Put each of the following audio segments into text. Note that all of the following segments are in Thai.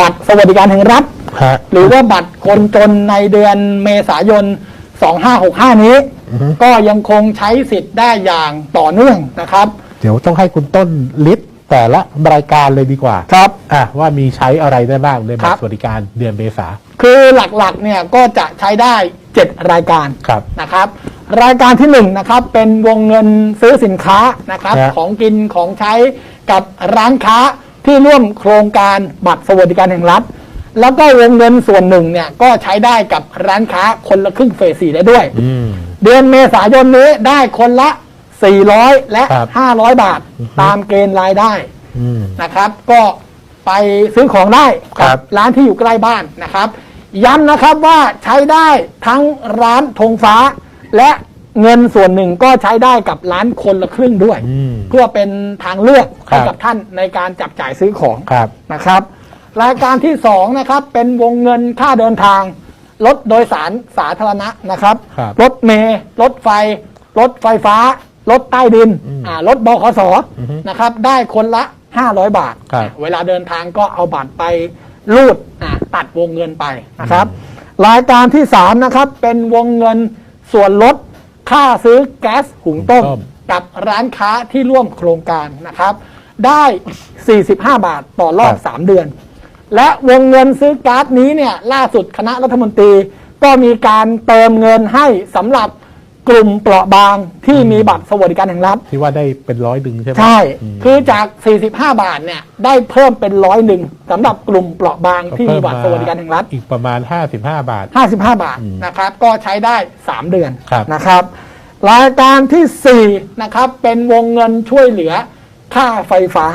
บัตรสวัสดิการแห่งรัฐ ฮะ หรือว่าบัตรคนจนในเดือนเมษายน 2565 นี้ก็ยังคงใช้สิทธิ์ได้อย่างต่อเนื่องนะครับ เดี๋ยวต้องให้คุณต้นลิสต์แต่ละรายการเลยดีกว่าครับ อะว่ามีใช้อะไรได้บ้างในบัคตรัรบ สวัสดิการเดือนเมษาคือหลักๆเนี่ยก็จะใช้ได้ 7 รายการ ครับ นะครับ รายการที่1นะครับเป็นวงเงินซื้อสินค้านะครับ ครับ ของกินของใช้กับร้านค้า ที่ร่วมโครงการบัตรสวัสดิการแห่งรัฐ แล้วก็วงเงินส่วนหนึ่งเนี่ยก็ใช้ได้กับร้านค้าคนละครึ่งเฟสสี่ได้ด้วย อืม เดือนเมษายนนี้ได้คนละ 400 และ ครับ 500 บาทตามเกณฑ์รายได้อืม นะครับ ก็ไปซื้อของได้ครักับ ร้านที่อยู่ใกล้บ้านนะครับ ย้ำนะครับว่าใช้ได้ทั้งร้านธงฟ้าและ เงินส่วนหนึ่งก็ใช้ได้กับร้านคนละครึ่งด้วย อืม เพื่อเป็นทางเลือกครัให้บกับท่านในการจับจ่ายซื้อของครับ นะครับ รายการที่สองนะครับเป็นวงเงินค่าเดินทาง รถโดยสารสาธารณะนะครับ ครับรถเมล์รถไฟ รถไฟฟ้า รถใต้ดินอืมอ่ารถบขสอือฮึนะครับ ได้คนละ 500 บาทครับ เวลาเดินทางก็เอาบัตรไปรูดอะตัดวงเงินไปนะครับ รายการที่สามนะครับ เป็นวงเงินส่วนลด ค่าซื้อแก๊สหุงต้ม หุงต้ม กับร้านค้าที่ร่วมโครงการนะครับ ได้ 45 บาทต่อรอบ3 เดือน และวงเงินซื้อก๊าซนี้เนี่ยล่าสุดคณะรัฐมนตรีก็มีการเติมเงินให้สำหรับ กลุ่มเปราะบางที่มีบัตรสวัสดิการแห่งรัฐ ที่ว่าได้เป็นร้อยดึงใช่ไหมใช่มคือจาก 45 บาทเนี่ยได้เพิ่มเป็นร้อยหนึ่งสำหรับกลุ่มเปราะบางที่มีบัตรสวัสดิการแห่งรัฐ อีกประมาณ 55 บาท 55 บาทอืมนะครับ ก็ใช้ได้ 3 เดือนครับนะครับ รายการที่ 4 นะครับเป็นวงเงินช่วยเหลือค่าไฟฟ้า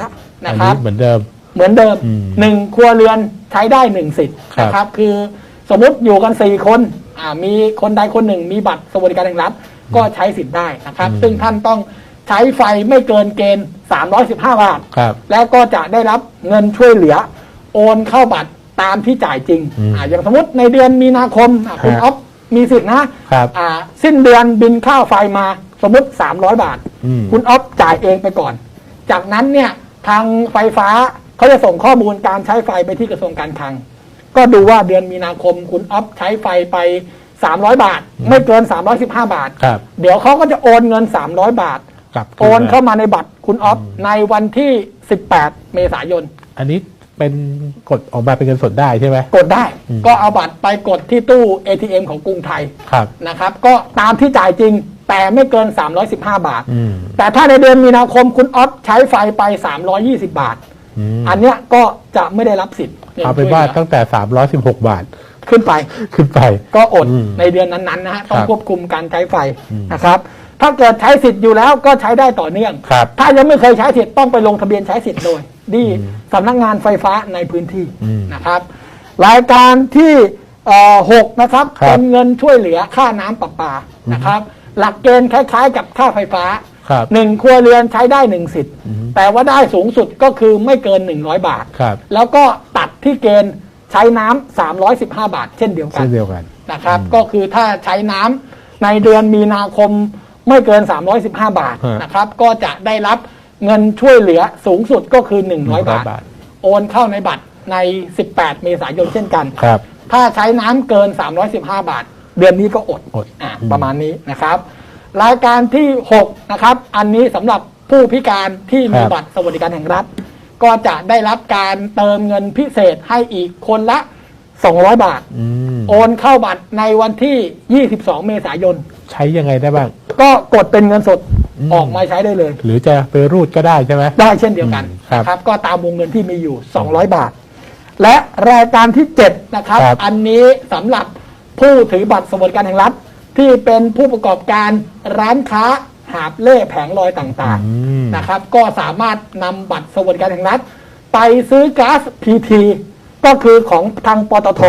อันะนครันี้บเหมือนเดิมเหมือนเดิมอืมหนึ่งครัวเรือนใช้ได้หนึ่งสิทธิ์ครับนะครับ คือสมมติอยู่กัน4คนอ่า มีคนใดคนหนึ่งมีบัตรสวัสดิการแห่งรัฐก็ใช้สิทธิ์ได้นะครับ ซึ่งท่านต้องใช้ไฟไม่เกินเกณฑ์ 315 บาท ครับแล้วก็จะได้รับเงินช่วยเหลือ โอนเข้าบัตรตามที่จ่ายจริงอืมอ่าอย่างสมมติในเดือนมีนาคมอะคุณฮะ อ๊อฟมีสิทธินะครับ อ่าสิ้นเดือนบินค่าไฟมาสมมติ 300 บาท อืม คุณอ๊อฟจ่ายเองไปก่อน จากนั้นเนี่ยทางไฟฟ้าเขาจะส่งข้อมูลการใช้ไฟไปที่กระทรวงการคลัง ก็ดูว่าเดือนมีนาคมคุณอ๊อฟใช้ไฟไป 300 บาท ไม่เกิน 315 บาท ครับ เดี๋ยวเขาก็จะโอนเงิน 300 บาท กลับโอนคืนเข้ามาในบัตรคุณอ๊อฟในวันที่ 18 เมษายน อันนี้เป็นกดออกมาเป็นเงินสดได้ใช่ไหม กดได้ อืม ก็เอาบัตรไปกดที่ตู้ ATM ของกรุงไทยครับ นะครับ ก็ตามที่จ่ายจริงแต่ไม่เกิน 315 บาท อืม แต่ถ้าในเดือนมีนาคมคุณอ๊อฟใช้ไฟไป 320 บาท อืมอันเนี้ยก็จะไม่ได้รับสิทธิ์งิเอาเป็นว่าช่ยหลืตั้งแต่ 316 บาทขึ้นไปขึ้นไป ก็อดอืมในเดือนนั้นๆนะฮะต้องครับควบคุมการใช้ไฟอืมนะครับ ถ้าเกิดใช้สิทธิ์อยู่แล้วก็ใช้ได้ต่อเนื่องครับถ้ายังไม่เคยใช้สิทธิ์ต้องไปลงทะเบียนใช้สิทธิ์โดยที่สำนักงานไฟฟ้าในพื้นที่อืมนะครับ รายการที่เอ่อหกนะครับครับเป็นเงินช่วยเหลือค่าน้ำประปานะครับ หลักเกณฑ์คล้าย ๆ กับค่าไฟฟ้า ครับหนึ่งครัวเรือนใช้ได้หนึ่งสิทธิ์ อืมแต่ว่าได้สูงสุดก็คือไม่เกิน 100 บาท ครับแล้วก็ตัดที่เกณฑ์ใช้น้ำ315 บาท เช่นเดียวกัเช่นนเดียวกัน นะครับก็คือถ้าใช้น้ำในเดือนมีนาคมไม่เกิน 315 บาทฮะ นะครับ ก็จะได้รับเงินช่วยเหลือสูงสุดก็คือ 100 บาท บาทโอนเข้าในบัตรใน 18 เมษายนเช่นกัน ครับ ถ้าใช้น้ำเกิน 315 บาท เดือนนี้ก็อดอด อ่าอืมประมาณนี้นะครับ รายการที่ 6 นะครับ อันนี้สำหรับผู้พิการที่มีบัตรสวัสดิการแห่งรัฐ ก็จะได้รับการเติมเงินพิเศษให้อีกคนละ 200 บาท อืมโอนเข้าบัตรในวันที่ 22 เมษายน ใช้ยังไงได้บ้าง ก็กดเป็นเงินสดอืม ออกมาใช้ได้เลย หรือจะไปรูดก็ได้ใช่ไหม ได้เช่นเดียวกันอืมครับนะครับ ก็ตามวงเงินที่มีอยู่ 200 บาท และรายการที่ 7 นะครับ ครับ อันนี้สำหรับผู้ถือบัตรสวัสดิการแห่งรัฐ ที่เป็นผู้ประกอบการร้านค้าหาบเล่แผงลอยต่างอืมๆนะครับ ก็สามารถนำบัตรสวัสดิการแห่งรัฐ ไปซื้อก๊าซพีทีก็คือของทางปตทปตท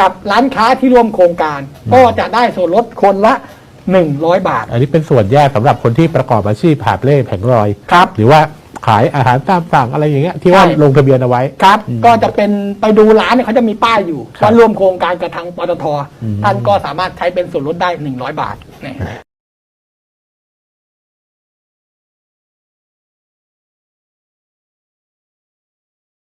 กับร้านค้าที่ร่วมโครงการ ก็จะได้ส่วนลดคนละ 100 บาท อันนี้เป็นส่วนแยกสำหรับคนที่ประกอบอาชีพหาบเล่แผงลอยครับ หรือว่า ขายอาหารตามสั่งอะไรอย่างเงี้ยที่ว่าใช่ ลงทะเบียนเอาไว้ ครับ อืมก็จะเป็นไปดูร้านเนี่ยเขาจะมีป้ายอยู่ครับว่าร่วมโครงการกับทางปตทอืม ท่านก็สามารถใช้เป็นส่วนลดได้ 100 บาทเนี่ย